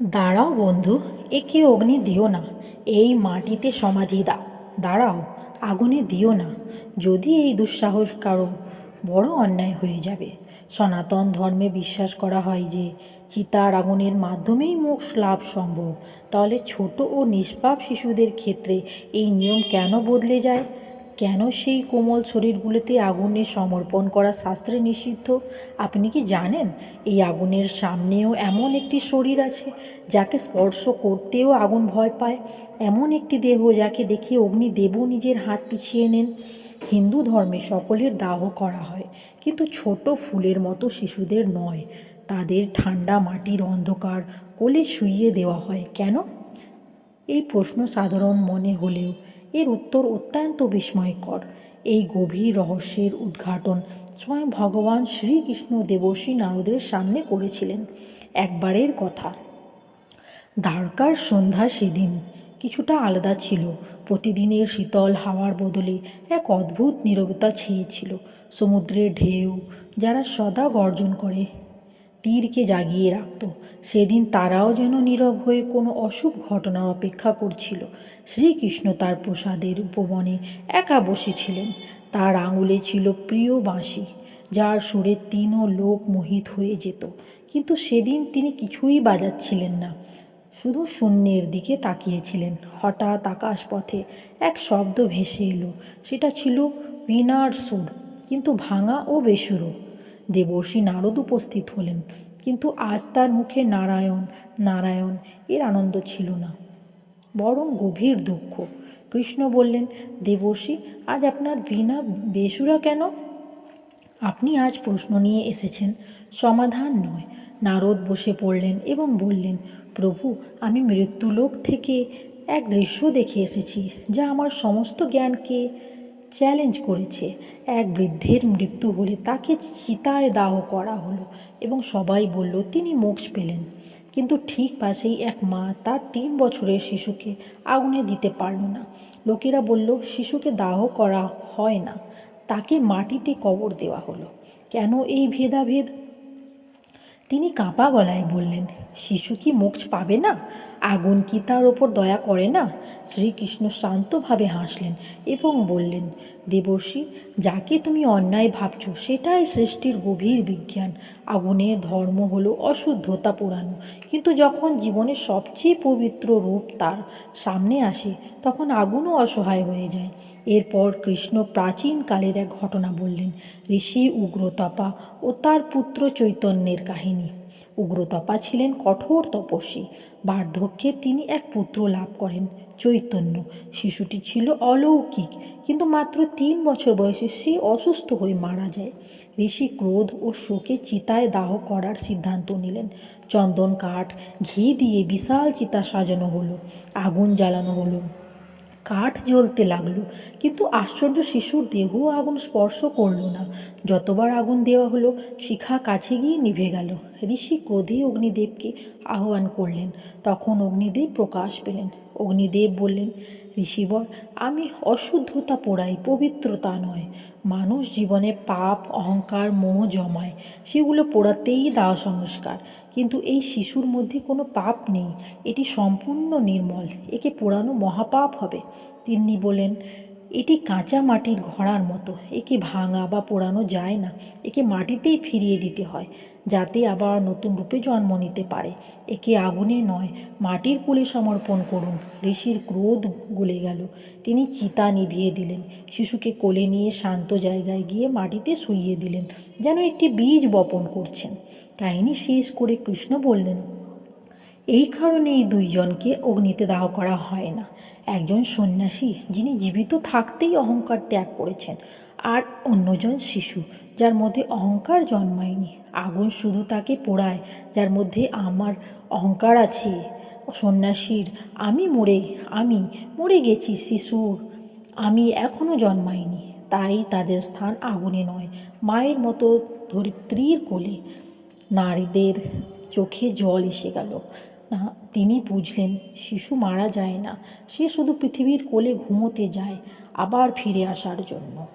দাঁড়াও বন্ধু, একে অগ্নি দিও না, এই মাটিতে সমাধি দাও দাঁড়াও, আগুনে দিও না, যদি এই দুঃসাহস কারও বড় অন্যায় হয়ে যাবে। সনাতন ধর্মে বিশ্বাস করা হয় যে, চিতার আগুনের মাধ্যমেই মোক্ষ লাভ সম্ভব, তাহলে ছোট ও নিষ্পাপ শিশুদের ক্ষেত্রে এই নিয়ম কেন বদলে যায়? কেন সেই কোমল শরীরগুলোতে আগুনে সমর্পণ করা শাস্ত্রে নিষিদ্ধ? আপনি কি জানেন? এই আগুনের সামনেও এমন একটি শরীর আছে যাকে স্পর্শ করতেও আগুন ভয় পায়। এমন একটি দেহ যাকে দেখে অগ্নিদেবও নিজের হাত পিছিয়ে নেন। হিন্দু ধর্মে সকলের দাহ করা হয়, কিন্তু ছোট ফুলের মতো শিশুদের নয়। তাদের ঠান্ডা মাটির অন্ধকার কোলে শুইয়ে দেওয়া হয়। কেন? এই প্রশ্ন সাধারণ মনে হলেও এর উত্তর অত্যন্ত বিস্ময়কর। এই গভীর রহস্যের উদ্ঘাটন স্বয়ং ভগবান শ্রীকৃষ্ণ দেবশ্রী নারদের সামনে করেছিলেন। একবারের কথা। দ্বারকার সন্ধ্যা সেদিন কিছুটা আলাদা ছিল। প্রতিদিনের শীতল হাওয়ার বদলে এক অদ্ভুত নীরবতা ছেয়েছিল সমুদ্রের ঢেউ যারা সদা গর্জন করে তীরকে জাগিয়ে রাখত। সেদিন তারাও যেন নীরব হয়ে কোনো অশুভ ঘটনার অপেক্ষা করছিল। শ্রীকৃষ্ণ তার প্রসাদের উপবনে একা বসেছিলেন। তার আঙুলে ছিল প্রিয় বাঁশি, যার সুরে তিনও লোক মোহিত হয়ে যেত। কিন্তু সেদিন তিনি কিছুই বাজাচ্ছিলেন না। শুধু শূন্যের দিকে তাকিয়েছিলেন। হঠাৎ আকাশপথে এক শব্দ ভেসে এলো। সেটা ছিল বীণার সুর, কিন্তু ভাঙা ও বেসুরো। দেবর্ষী নারদ উপস্থিত হলেন। কিন্তু আজ তার মুখে নারায়ণ নারায়ণ, এর আনন্দ ছিল না। বরং গভীর দুঃখ। কৃষ্ণ বললেন, দেবর্ষী, আজ আপনার বিনা বেসুরা কেন? আপনি আজ প্রশ্ন নিয়ে এসেছেন। সমাধান নয়। নারদ বসে পড়লেন এবং বললেন, প্রভু, আমি মৃত্যুলোক থেকে এক দৃশ্য দেখে এসেছি, যা আমার সমস্ত জ্ঞানকে চ্যালেঞ্জ করেছে। এক বৃদ্ধের মৃত্যু হলে তাকে চিতায় দাহ করা হলো এবং সবাই বলল, তিনি মোক্ষ পেলেন। কিন্তু ঠিক পাশেই এক মা তার তিন বছরের শিশুকে আগুনে দিতে পারল না। লোকেরা বলল, শিশুকে দাহ করা হয় না। তাকে মাটিতে কবর দেওয়া হলো। কেন এই ভেদাভেদ? তিনি কাঁপা গলায় বললেন, শিশু কি মোক্ষ পাবে না? আগুন কি তার ওপর দয়া করে না? শ্রীকৃষ্ণ শান্তভাবে হাসলেন এবং বললেন, দেবর্ষী, যাকে তুমি অন্যায় ভাবছ, সেটাই সৃষ্টির গভীর বিজ্ঞান। আগুনের ধর্ম হলো অশুদ্ধতা পোড়ানো। কিন্তু যখন জীবনের সবচেয়ে পবিত্র রূপ তার সামনে আসে, তখন আগুনও অসহায় হয়ে যায়। এরপর কৃষ্ণ প্রাচীনকালের এক ঘটনা বললেন, ঋষি উগ্রতপা ও তার পুত্র চৈতন্যের কাহিনী। উগ্রতপা ছিলেন কঠোর তপস্বী। বার্ধক্যে তিনি এক পুত্র লাভ করেন, চৈতন্য। শিশুটি ছিল অলৌকিক, কিন্তু মাত্র তিন বছর বয়সে সে অসুস্থ হয়ে মারা যায়। ঋষি ক্রোধ ও শোকে চিতায় দাহ করার সিদ্ধান্ত নিলেন। চন্দন কাঠ, ঘি দিয়ে বিশাল চিতা সাজানো হলো, আগুন জ্বালানো হলো। কাঠ জ্বলতে লাগল। কিন্তু আশ্চর্য শিশুর দেহ আগুন স্পর্শ করল না। যতবার আগুন দেওয়া হলো, শিখা কাছে গিয়ে নিভে গেল। ঋষি ক্রোধে অগ্নিদেবকে আহ্বান করলেন। তখন অগ্নিদেব প্রকাশ পেলেন। অগ্নিদেব বললেন ঋষিবর আমি অশুদ্ধতা পোড়াই, পবিত্রতা নয়। মানুষ জীবনে পাপ, অহংকার, মোহ জমায়। সেগুলো পোড়াতেই দাহ সংস্কার। কিন্তু এই শিশুর মধ্যে কোনো পাপ নেই। এটি সম্পূর্ণ নির্মল। একে পোড়ানো মহাপাপ হবে। তিনি বলেন এটি কাঁচা মাটির ঘড়ার মতো। একে ভাঙা বা পোড়ানো যায় না। একে মাটিতেই ফিরিয়ে দিতে হয়, যাতে আবার নতুন রূপে জন্ম নিতে পারে। একে আগুনে নয়, মাটির কুলে সমর্পণ করুন। ঋষির ক্রোধ গলে গেল। তিনি চিতা নিভিয়ে দিলেন। শিশুকে কোলে নিয়ে শান্ত জায়গায় গিয়ে মাটিতে শুইয়ে দিলেন, যেন একটি বীজ বপন করছেন। কাহিনী শেষ করে কৃষ্ণ বললেন এই কারণে এই দুইজনকে অগ্নিতে দাহ করা হয় না। একজন সন্ন্যাসী, যিনি জীবিত থাকতেই অহংকার ত্যাগ করেছেন, আর অন্যজন শিশু, যার মধ্যে অহংকার জন্মায়নি। আগুন শুধু তাকে পোড়ায়, যার মধ্যে আমার অহংকার আছে। সন্ন্যাসীর, আমি মরে আমি মরে গেছি, শিশুর। আমি এখনও জন্মাইনি তাই তাদের স্থান আগুনে নয়, মায়ের মতো ধরিত্রীর কোলে। নারীদের চোখে জল এসে গেল। না, তিনি বুঝলেন, শিশু মারা যায় না, সে শুধু পৃথিবীর কোলে ঘুমোতে যায়, আবার ফিরে আসার জন্য।